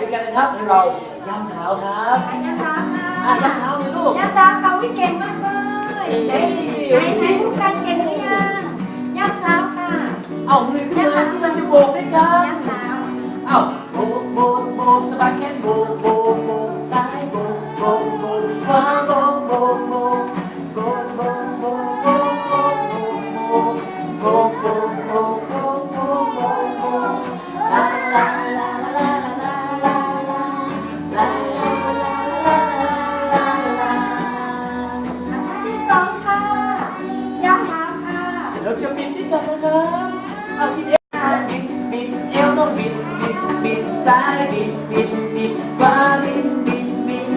ด้วยกันนะครับให้เราย่ำเท้าครับอันยังรักค่ะอะย่ำเท้าเลยลูกยังรักเขาที่เก่งมากเลยไหนไหนไหนทุกการเก่งหรือยังยังเท้าค่ะเอามือขึ้นมาสิเราจะโบกด้วยกันยังเท้าเอา กันนะครับเอาที่เดียวบินบินเอวต้องบินบินบินซ้ายบินบินบินขวาบินบินบิน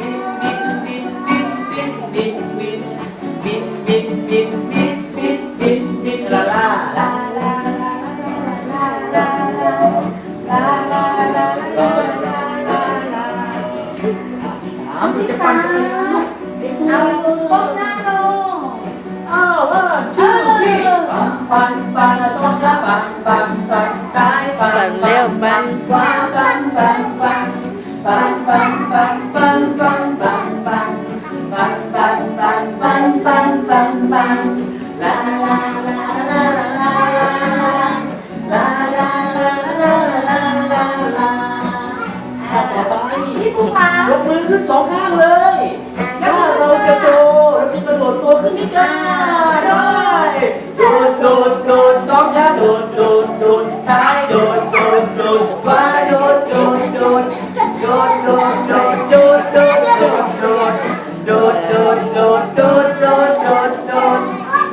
บินบินบินบินบินบินบินบินบินบินบินบินบินบินลาลาลาลาลาลาลาลาลาลาลาลาลาลาลาลาสามเราจะฟันกันเลยลูกเอาก้มหน้าลง ปันปันปันสองขาปันปันปันซ้ายปันปั่นเร็วปั่นขวาปันปันปันปันปันปันปันปันปันปันปันปันปันปันปันปันปันลาลาลาลาลาลาลาลาลาลาลาลาถ้าต่อไปพี่ผู้พายกมือขึ้นสองข้างเลยถ้าเราจะโดดเราจะกระโดดตัวขึ้นนี่กันไ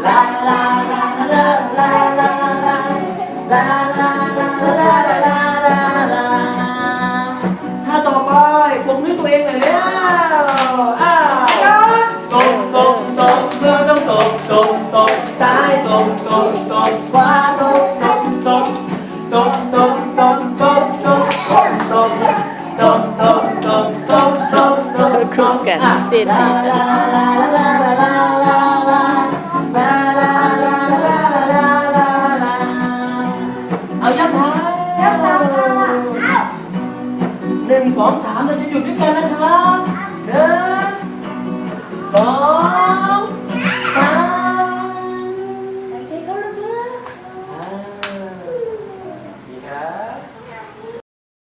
ลาลาลาลาลาลาลาลาลาลาลาลาลาลาลาถ้าต่อไปปมมือตัวเองหน่อยแล้วอ้าวตรงตรงตรงเมื่อต้องตรงตรงตรงซ้ายตรงตรงตรงขวาตรงตรงตรงตรงตรงตรงตรงตรงตรงตรงตรงตรงตรงตรงตรงตรงคู่กันอะติดลาลาลาลา สองสามเราจะหยุดด้วยกันนะครับหนึ่ง